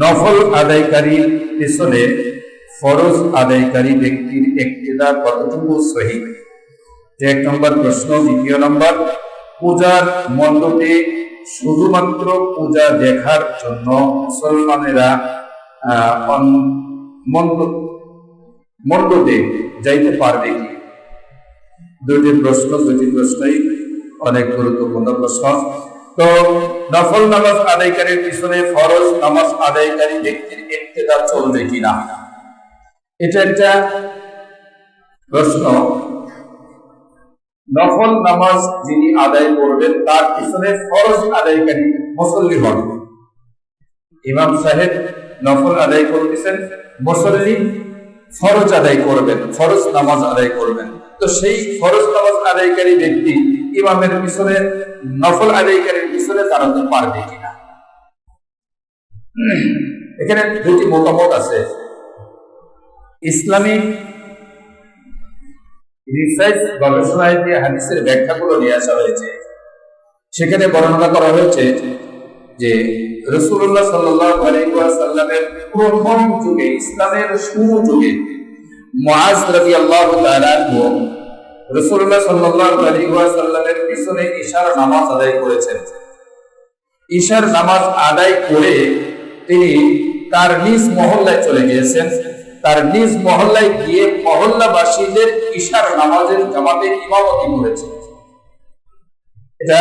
নফল আদায়কারীর পিছনে ফরজ আদায়কারী ব্যক্তির একটিদা কতটুকু সহি? এক নম্বর প্রশ্ন, দ্বিতীয় নম্বর, পূজার মণ্ডপে শুধুমাত্র পূজা দেখার জন্য মুসলমানেরা মণ্ডপে যাইতে পারবে কি? দুটি প্রশ্ন দুটি প্রশ্নই অনেক গুরুত্বপূর্ণ প্রশ্ন। তো নফল নামাজ আদায়কারীর পিছনে ফরজ নামাজ আদায়কারী ব্যক্তির চলবে কিনা? এটা একটা প্রশ্ন। নফল নামাজ যিনি আদায় করবেন, তার পিছনে ফরজ আদায়কারী মুসল্লি হন। ইমাম সাহেব নফল আদায় করতেছেন, মুসল্লি ফরজ আদায় করবেন, ফরজ নামাজ আদায় করবেন। তো সেই ফরজ নামাজ আদায়কারী ব্যক্তি ইমামের পিছনে নফল আদায়কারীর পিছনে দাঁড়াতে পারবে কিনা। এখানে দুটি মতামত আছে। ইসলামিক রিসার্চ গবেষণায় যে হাদিসের ব্যাখ্যাগুলো নিয়ে আসা হয়েছে, সেখানে বর্ণনা করা হয়েছে যে রসুল্লাহ সাল্লামের প্রথম যুগে, ইসলামের শুরু যুগে রাদিয়াল্লাহু তাআলা আনহু রসুল্লাহ সাল্লাল্লাহু আলাইহি ওয়াসাল্লামের পিছনে ঈশার নামাজ আদায় করেছেন। ঈশার নামাজ আদায় করে তিনি তার নিজ মহল্লায় চলে গিয়েছেন। তার নিজ মহল্লায় গিয়ে মহল্লাবাসীদের ঈশার নামাজের জামাতে ইমামতি করেছেন। এটা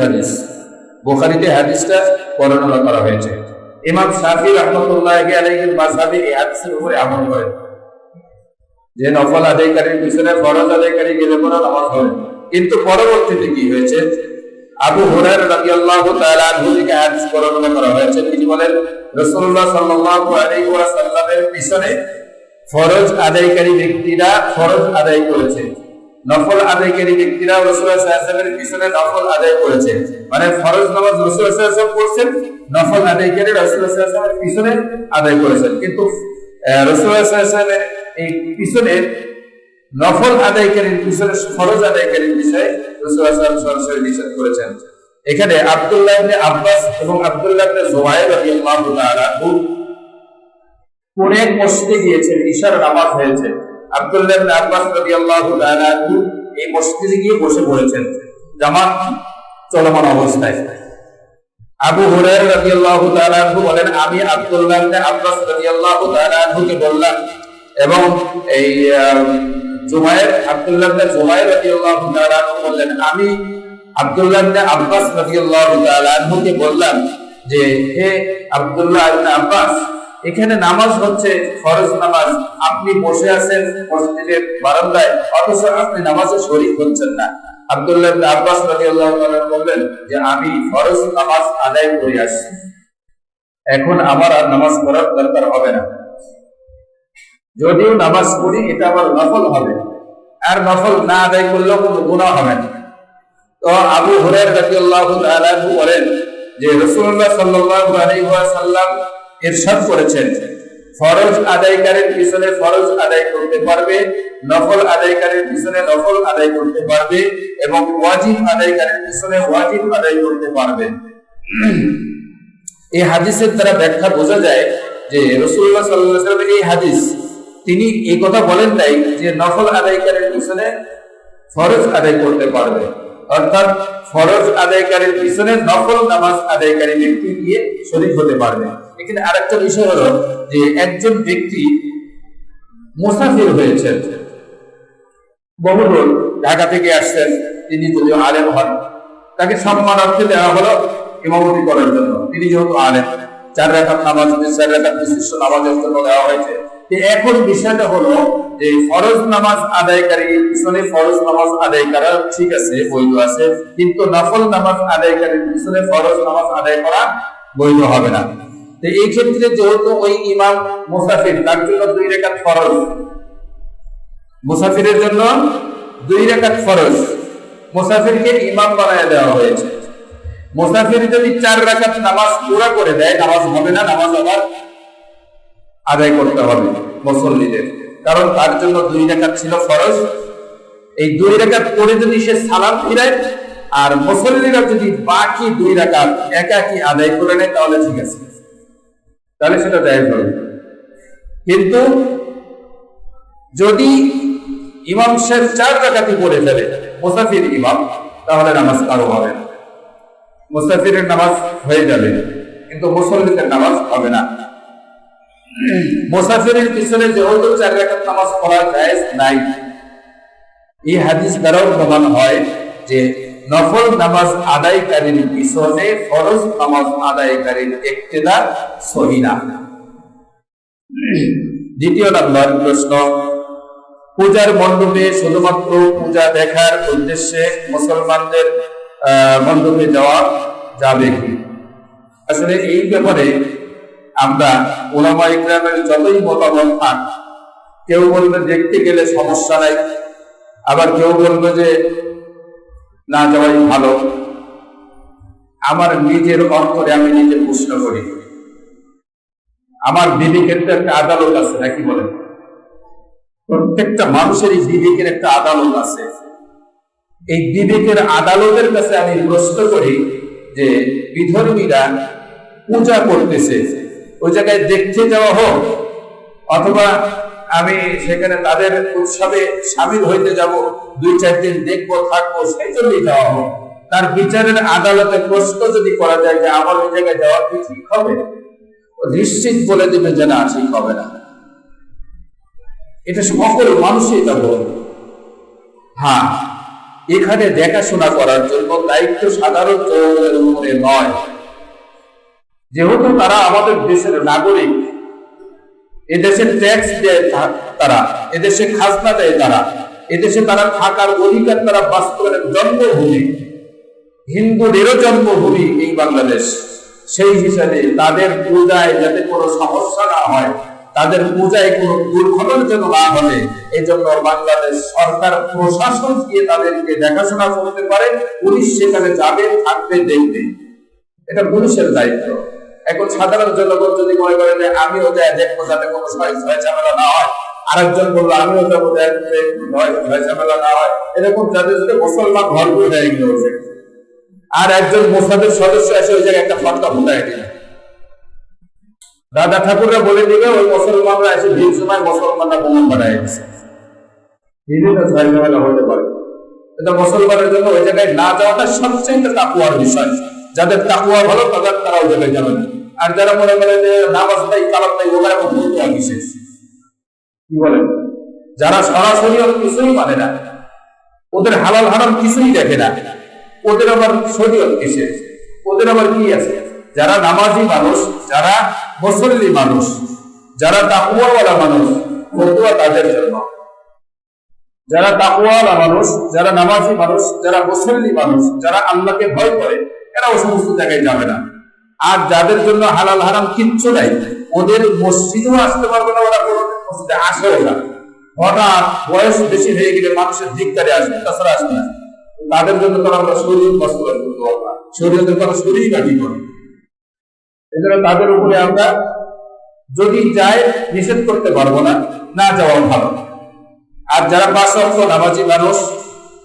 হাদিস। বোখারিতে হাদিসটা বর্ণনা করা হয়েছে। ইমাম রহমতুল্লাহ এই হাদিসের উপরে আমল করেন। যে নফল আদায়কারীর পিছনে ফরজ আদায়কারী গেলে কোনো নামাজ কিন্তু পরবর্তীতে কি হয়েছে? আবু হুরায়রা রাদিয়াল্লাহু তাআলা থেকে হাদিস বর্ণনা করা হয়েছে। তিনি বলেন? রাসূলুল্লাহ সাল্লাল্লাহু আলাইহি ওয়াসাল্লামের পিছনে ফরজ আদায়কারী ব্যক্তিরা ফরজ আদায় করেছে। নফল আদায়কারী ব্যক্তিরা রাসূলুল্লাহ সাল্লাল্লাহু আলাইহি পিছনে নফল আদায় করেছে। মানে ফরজ নামাজ রাসূলুল্লাহ সাল্লাল্লাহু আলাইহি নফল আদায়কারী রাসূলুল্লাহ সাল্লাল্লাহু আলাইহি পিছনে আদায় করেছেন। কিন্তু রাসূলুল্লাহ সাল্লাল্লাহু আলাইহি পিছনে নফল আদায়কারীর পিছনে ফরজ আদায়কারীর বিষয়ে ওয়াসাল্লাম সরাসরি নিষেধ করেছেন। এখানে আব্দুল্লাহ ইবনে আব্বাস এবং আব্দুল্লাহ ইবনে জুবাইর রাদিয়াল্লাহু তাআলা কোন মসজিদে গিয়েছেন, ঈশার নামাজ হয়েছে। আব্দুল্লাহ ইবনে আব্বাস রাদিয়াল্লাহু তাআলা এই মসজিদে গিয়ে বসে পড়েছেন। জামাত চলমান অবস্থায়। আবু হুরায়রা রাদিয়াল্লাহু তাআলা বলেন, আমি আব্দুল্লাহ ইবনে আব্বাস রাদিয়াল্লাহু তাআলা বললাম এবং এই আহ, জুবায়ের আব্দুল্লাহ জুবায়ের রাদিয়াল্লাহু তাআলা বললেন আমি আব্দুল্লাহ ইবনে আব্বাস রাদিয়াল্লাহু তাআলা আনহুকে বললাম যে হে আব্দুল্লাহ ইবনে আব্বাস এখানে নামাজ হচ্ছে ফরজ নামাজ। আপনি বসে আছেন মসজিদের বারান্দায় অথচ আপনি নামাজে শরীক হচ্ছেন না। আব্দুল্লাহ ইবনে আব্বাস রাদিয়াল্লাহু তাআলা বললেন যে আমি ফরজ নামাজ আদায় করে আসছি। এখন আমার আর নামাজ পড়ার দরকার হবে না। যদিও নামাজ পড়ি, এটা আবার নফল হবে। আর নফল না আদায় করলেও কোনো গুনাহ হবে না। তো আবু হুরায়রা রাদিয়াল্লাহু তাআলা বলেন যে রাসূলুল্লাহ সাল্লাল্লাহু আলাইহি ওয়াসাল্লাম ইরশাদ করেছেন, ফরজ আদায়কারীর পিছনে ফরজ আদায় করতে পারবে, নফল আদায়কারীর পিছনে নফল আদায় করতে পারবে এবং ওয়াজিব আদায়কারীর পিছনে ওয়াজিব আদায় করতে পারবে। এই হাদিসের দ্বারা ব্যাখ্যা বোঝা যায় যে রসুল্লাহ সাল্লাহ এই হাদিস তিনি এই কথা বলেন নাই যে নফল আদায়কারীর পিছনে ফরজ আদায় করতে পারবে। অর্থাৎ ফরজ আদায়কারীর পিছনে নফল নামাজ আদায়কারী ব্যক্তি গিয়ে শরীক হতে পারবে। এখানে আরেকটা বিষয় হলো যে একজন ব্যক্তি মুসাফির হয়েছেন। বহুদূর ঢাকা থেকে আসছেন, তিনি যদি আলেম হন, তাকে সম্মানার্থে দেওয়া হলো ইমামতি করার জন্য। তিনি যেহেতু আলেম, চার রাখাত নামাজ, চার রাখাত বিশিষ্ট নামাজের জন্য দেওয়া হয়েছে। এখন বিষয়টা হলো যে ফরজ নামাজ আদায়কারী পিছনে ফরজ নামাজ আদায় করা ঠিক আছে, বৈধ আছে, কিন্তু নফল নামাজ পিছনে ফরজ নামাজ আদায় করা বৈধ হবে না। তো এই ক্ষেত্রে যেহেতু ওই ইমাম মুসাফির, তার জন্য দুই রেখাত ফরজ। মুসাফিরের জন্য দুই রেখাত ফরজ। মুসাফিরকে ইমাম বানায় দেওয়া হয়েছে। মুসাফির যদি চার রাকাত নামাজ পুরা করে দেয়, নামাজ হবে না, নামাজ আবার আদায় করতে হবে মুসল্লিদের। কারণ তার জন্য দুই রাকাত ছিল ফরজ। এই দুই রাকাত পরে যদি সে সালাম ফিরায় আর মুসল্লিরা যদি বাকি দুই রাকাত একাকি আদায় করে নেয়, তাহলে ঠিক আছে। তাহলে সেটা দেয় হবে। কিন্তু যদি ইমাম সাহেব চার রাকাতি পড়ে ফেলে, মুসাফির ইমাম, তাহলে নামাজ কারও হবে মুসাফিরের নামাজ হয়ে যাবে, কিন্তু মুসল্লিদের নামাজ হবে না। মুসাফিরের পিছনে যেহেতু চার রাকাত নামাজ পড়া যায় নাই, এই হাদিস দ্বারাও প্রমাণ হয় যে নফল নামাজ আদায়কারীর পিছনে ফরজ নামাজ আদায়কারীর একটেদা সহিনা দ্বিতীয় নাম্বার প্রশ্ন, পূজার মণ্ডপে শুধুমাত্র পূজা দেখার উদ্দেশ্যে মুসলমানদের মণ্ডপে যাওয়া যাবে কি? আসলে এই ব্যাপারে আমরা ওলামা ইকরামের যতই মতামত থাক, কেউ বলবে দেখতে গেলে সমস্যা নাই, আবার কেউ বলবে যে না যাওয়াই ভালো। আমার নিজের অন্তরে আমি নিজে প্রশ্ন করি। আমার বিবেকের তো একটা আদালত আছে নাকি বলেন? প্রত্যেকটা মানুষেরই বিবেকের একটা আদালত আছে। এই বিবেকের আদালতের কাছে আমি প্রশ্ন করি যে বিধর্মীরা পূজা করতেছে। ওই জায়গায় দেখতে যাওয়া হোক, অথবা আমি সেখানে তাদের উৎসবে সামিল হইতে যাব, দুই চার দিন দেখব, থাকব, সেই জন্যই যাওয়া হোক। তার বিচারের আদালতে প্রশ্ন যদি করা যায় যে আমার ওই জায়গায় যাওয়া কি ঠিক হবে? নিশ্চিত বলে দিবে যে না, ঠিক হবে না। এটা সকল মানুষই তা বলবে হ্যাঁ এখানে দেখাশোনা করার জন্য দায়িত্ব সাধারণ জনগণের উপরে নয়। যেহেতু তারা আমাদের দেশের নাগরিক, এদেশের ট্যাক্স দেয় তারা, এদেশে খাজনা দেয় তারা, এদেশে তারা থাকার অধিকার তারা বাস্তবের জন্মভূমি, হিন্দুদেরও জন্মভূমি এই বাংলাদেশ। সেই হিসাবে তাদের পূজায় যাতে কোনো সমস্যা না হয়, তাদের পূজায় কোনো দুর্ঘটনা যেন না হলে এই জন্য বাংলাদেশ সরকার, প্রশাসন দিয়ে তাদেরকে দেখাশোনা করতে পারে, পুলিশ সেখানে যাবে, থাকবে, দেখবে। এটা পুলিশের দায়িত্ব। এখন সাধারণ জনগণ যদি মনে করে যে আমিও যাই দেখব যাতে কোনো ছয় ছয় ঝামেলা না হয়, আরেকজন বলল, আমিও যাব দেখতে ভয় ঝামেলা না হয়। এরকম যাদের সাথে মুসলমান ভরপুর হয়ে গেছে আর একজন মোসাদের সদস্য এসে ওই জায়গায় একটা ফটকা ফুটাই দিল। দাদা ঠাকুররা বলে দিবে, ওই মুসলমানরা এসে ভিড় সময় মুসলমানরা বোমা বাড়াই দিচ্ছে বিভিন্ন ছয় ঝামেলা হতে পারে। এটা মুসলমানের জন্য ওই জায়গায় না যাওয়াটা সবচেয়ে তাকুয়ার বিষয়। যাদের তাকুয়া ভালো, তাদের তারা ওই জায়গায় যাবেন আর যারা মনে করে যে নামাজ নাই, কালাম নাই ওরা এখন বিশেষ কি বলেন? যারা সরাসরি কিছুই মানে না, ওদের হালাল হারাম কিছুই দেখে না। ওদের আবার শরীয়ত কিসের ওদের আবার কি আছে? যারা নামাজি মানুষ, যারা মুসল্লি মানুষ, যারা তাকুয়াওয়ালা মানুষ, ফতুয়া তাদের জন্য। যারা তাকুয়ালা মানুষ, যারা নামাজি মানুষ, যারা মুসল্লি মানুষ, যারা আল্লাহকে ভয় করে এরা ও সমস্ত জায়গায় যাবে না। আর যাদের জন্য হালাল হারাম কিচ্ছু নাই, ওদের মসজিদেও আসতে পারবে না ওরা, কোনো মসজিদে আসেও না। হঠাৎ বয়স বেশি হয়ে গেলে মানুষের আসবে, তাছাড়া আসবে না। তাদের জন্য আমরা শরীর বাস্তবায়ন করতে পারব না শরীরের কথা শরীর কাটি করি। এই জন্য তাদের উপরে আমরা যদি যায় নিষেধ করতে পারব না না যাওয়া ভালো। আর যারা পাঁচ অক্ষ নামাজি মানুষ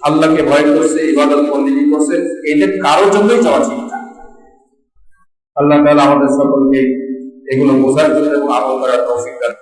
আল্লাহকে ভয় করছে, ইবাদত বন্দিনী করছে এদের কারোর জন্যই যাওয়া ঠিক না আল্লাহ তাআলা আমাদের সকলকে এগুলো বোঝার জন্য এবং আমল করার তৌফিক দান।